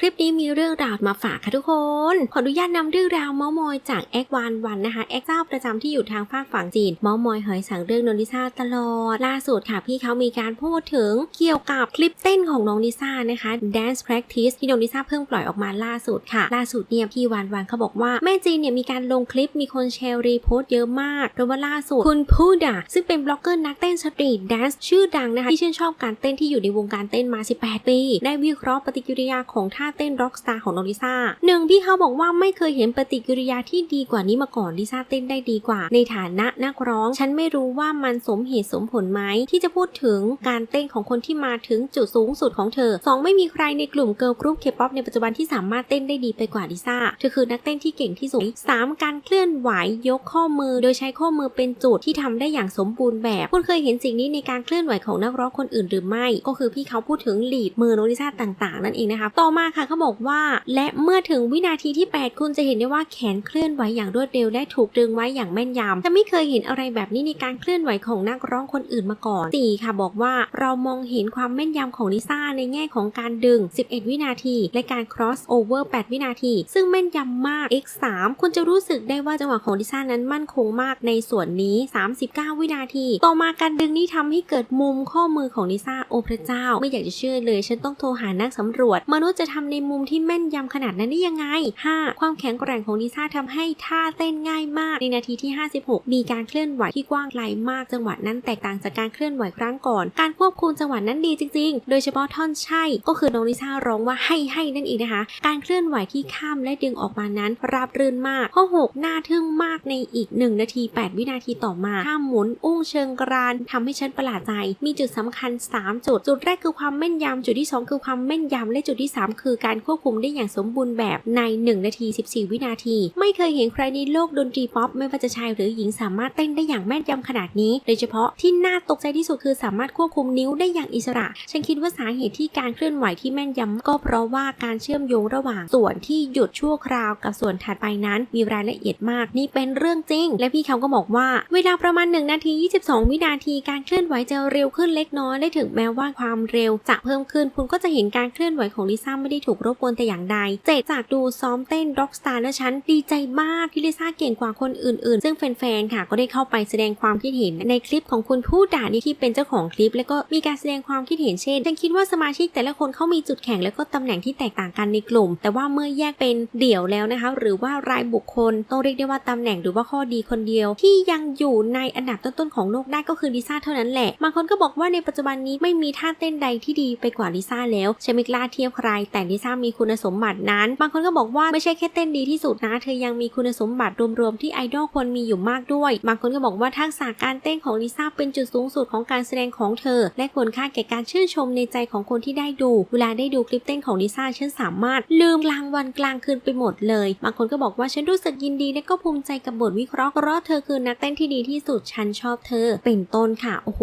คลิปนี้มีเรื่องราวมาฝากค่ะทุกคน ขออนุญาตนำเรื่องราวเมาส์มอยจากแอควันวันนะคะแอคเจ้าประจำที่อยู่ทางภาคฝั่งจีนเมาส์มอยหยสังเรื่องน้องลิซ่าตลอด ล่าสุดค่ะพี่เขามีการพูดถึงเกี่ยวกับคลิปเต้นของน้องลิซ่านะคะ Dance Practice ที่น้องลิซ่าเพิ่งปล่อยออกมาล่าสุดค่ะ ล่าสุดเนี่ยพี่วันวันเขาบอกว่าแม่จีนเนี่ยมีการลงคลิปมีคนแชร์รีโพสต์เยอะมากเพราะว่าล่าสุดคุณพูดะซึ่งเป็นบล็อกเกอร์นักเต้นสตรีทแดนซ์ชื่อดังนะคะที่ชื่นชอบการเต้นที่อยู่ในวงการเต้นมา 18 ปี ได้วิเคราะห์ปฏิกิริยาของท่าเต้นร็อกสตาร์ของน้องลิซ่าหนึ่งพี่เขาบอกว่าไม่เคยเห็นปฏิกิริยาที่ดีกว่านี้มาก่อนลิซ่าเต้นได้ดีกว่า ในฐานะนักร้อง ฉันไม่รู้ว่ามันสมเหตุสมผลไหมที่จะพูดถึงการเต้นของคนที่มาถึงจุดสูงสุดของเธอสองไม่มีใครในกลุ่มเกิร์ลกรุ๊ปเคป๊อปในปัจจุบันที่สามารถเต้นได้ดีไปกว่าลิซ่าเธอคือนักเต้นที่เก่งที่สุดสามการเคลื่อนไหวยกข้อมือ โดยใช้ข้อมือเป็นจุดที่ทำได้อย่างสมบูรณ์แบบ คุณเคยเห็นสิ่งนี้ในการเคลื่อนไหวของนักร้องคนอื่นหรือไม่ ก็คือพี่เขาพูดถึงลีดมือโนริซาต่างๆ นั่นเองนะคะ ต่อมาค่ะเขาบอกว่า และเมื่อถึงวินาทีที่ 8 คุณจะเห็นได้ว่าแขนเคลื่อนไหวอย่างรวดเร็วและถูกดึงไว้อย่างแม่นยำแต่ไม่เคยเห็นอะไรแบบนี้ในการเคลื่อนไหวของนักร้องคนอื่นมาก่อน4ค่ะบอกว่าเรามองเห็นความแม่นยำของลิซ่าในแง่ของการดึง 11 วินาที และการ cross over 8 วินาที ซึ่งแม่นยำมาก x 3คุณจะรู้สึกได้ว่าจังหวะของลิซ่านั้นมั่นคงมากในส่วนนี้ 39 วินาที ต่อมาการดึงนี้ทำให้เกิดมุมข้อมือของลิซ่าโอพระเจ้า ไม่อยากจะเชื่อเลย ฉันต้องโทรหานักสำรวจ มนุษย์จะทำในมุมที่แม่นยำขนาดนั้นได้ยังไง 5. ความแข็งแกร่งของลิซ่าทำให้ท่าเต้นง่ายมาก ในนาทีที่ 56 มีการเคลื่อนไหวที่กว้างไกลมากจังหวะนั้นแตกต่างจากการเคลื่อนไหวครั้งก่อน การควบคุมจังหวะนั้นดีจริง ๆ โดยเฉพาะท่อนใช่ ก็คือน้องลิซ่าร้องว่าให้ให้นั่นเองนะคะ การเคลื่อนไหวที่ข้ามและดึงออกมานั้นราบรื่นมาก ข้อ6น่าทึ่งมากในอีก 1 นาที 8 วินาทีต่อมาท่าหมุน อุ้งเชิงกรานทำให้ฉันประหลาดใจ มีจุดสำคัญ3 จุด จุดแรกคือความแม่นยำจุดที่ 2 คือความแม่นยำและจุดที่ 3 คือการควบคุมได้อย่างสมบูรณ์แบบใน 1 นาที 14 วินาที ไม่เคยเห็นใครในโลกดนตรีป๊อปไม่ว่าจะชายหรือหญิงสามารถเต้นได้อย่างแม่นยำขนาดนี้ โดยเฉพาะที่น่าตกใจที่สุดคือสามารถควบคุมนิ้วได้อย่างอิสระ ฉันคิดว่าสาเหตุที่การเคลื่อนไหวที่แม่นยำก็เพราะว่าการเชื่อมโยงระหว่างส่วนที่หยุดชั่วคราวกับส่วนถัดไปนั้นมีรายละเอียดมากนี่เป็นเรื่องจริง และพี่เขาก็บอกว่า เวลาประมาณ1นาที 22 วินาทีการเคลื่อนไหวจะเร็วขึ้นเล็กน้อยและถึงแม้ว่าความเร็วจะเพิ่มขึ้น คุณก็จะเห็นการเคลื่อนไหวของลิซ่าไม่ได้ถูกรบกวนแต่อย่างใด เจจากดูซ้อมเต้นร็อกสตาร์และฉันดีใจมากที่ลิซ่าเก่งกว่าคนอื่นๆ ซึ่งแฟนๆ ค่ะ ก็ได้เข้าไปแสดงความคิดเห็นในคลิปของคุณผู้ด่านี่ที่เป็นเจ้าของคลิป แล้วก็มีการแสดงความคิดเห็นเช่นฉันคิดว่าสมาชิกแต่ละคนเขามีจุดแข็งแล้วก็ตำแหน่งที่แตกต่างกันในกลุ่ม แต่ว่าเมื่อแยกเป็นเดี่ยวแล้วนะคะ หรือว่ารายบุคคลต้องเรียกได้ว่าตำแหน่งหรือว่าข้อดีคนเดียว ที่ยังอยู่ในอันดับต้นๆของโลกได้ก็คือลิซ่าเท่านั้นแหละบางคนก็บอกว่าในปัจจุบันนี้ไม่มีท่าเต้นใดที่ดีไปกว่าลิซ่าแล้วฉันไม่กล้าเทียบใคร แต่ลิซ่ามีคุณสมบัตินั้น บางคนก็บอกว่าไม่ใช่แค่เต้นดีที่สุดนะ เธอยังมีคุณสมบัติรวมๆที่ไอดอลควรมีอยู่มากด้วย บางคนก็บอกว่าทักษะการเต้นของลิซ่าเป็นจุดสูงสุดของการแสดงของเธอ และควรค่าแก่การชื่นชมในใจของคนที่ได้ดู เวลาได้ดูคลิปเต้นของลิซ่าฉันสามารถ ลืมกลางวันกลางคืนไปหมดเลย บางคนก็บอกว่าฉันรู้สึกยินดีและก็ภูมิใจกับบทวิเคราะห์เพราะเธอคือนักเต้นที่ดีที่สุดฉันชอบเธอ เป็นต้นค่ะโอ้โห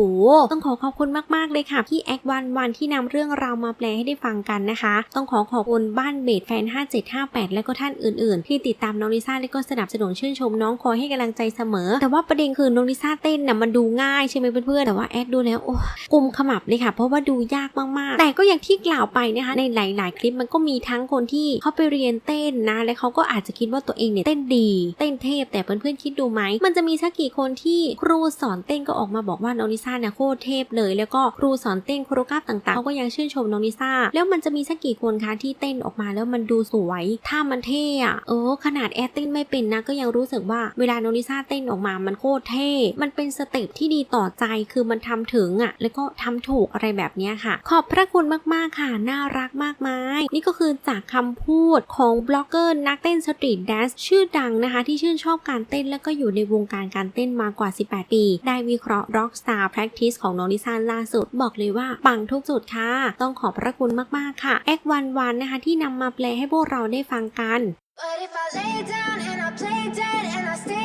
ต้องขอขอบคุณมากๆเลยค่ะพี่แอควันวันที่นำเรื่องราวมาแปลให้ได้ฟังกันนะคะ ต้องขอขอบคุณบ้านเบดแฟน 5758 และก็ท่านอื่น ๆ ที่ติดตามน้องลิซ่าและก็สนับสนุนชื่นชมน้องคอยให้กำลังใจเสมอ แต่ว่าประเด็นคือน้องลิซ่าเต้นน่ะมันดูง่ายใช่ไหมเพื่อนๆแต่ว่าแอคดูแล้วโอ้กุมขมับเลยค่ะ เพราะว่าดูยากมากๆ แต่ก็อย่างที่กล่าวไปนะคะในหลาย ๆ คลิปมันก็มีทั้งคนที่เขาไปเรียนเต้นนะ และเขาก็อาจจะคิดว่าตัวเองเนี่ยเต้นดี เต้นเทพ แต่เพื่อนๆคิดดูไหมมันจะมีสักกี่คนที่ครูสอนเต้นก็ออกมาบอกว่าน้องลิซ่าเนี่ยโคตรเทพเลย แล้วก็ครูสอนเต้นโคโรกราฟต่างๆเขาก็ยังชื่นชมน้องลิซ่า แล้วมันจะมีสักกี่คนคะที่เต้นออกมาแล้วมันดูสวยถ้ามันเท่อะเออขนาดแอดเต้นไม่เป็นนะก็ยังรู้สึกว่าเวลาน้องลิซ่าเต้นออกมามันโคตรเท่ มันเป็นสเต็ปที่ดีต่อใจคือมันทำถึงอะแล้วก็ทำถูกอะไรแบบนี้ค่ะ ขอบพระคุณมากๆค่ะ น่ารักมากมายนี่ก็คือจากคำพูดของบล็อกเกอร์นักเต้นสตรีทแดนซ์ชื่อดังนะคะ ที่ชื่นชอบการเต้นแล้วก็อยู่ในวงการการเต้นมากว่า 18 ปี ได้วิเคราะห์ Rockstar Practice ของน้องลิซ่าล่าสุดบอกเลยว่าปังทุกจุดค่ะ ต้องขอบพระคุณมากๆค่ะแอควันวันนะคะที่นำมาแปลให้พวกเราได้ฟังกัน But if I lay down and I play dead and I stay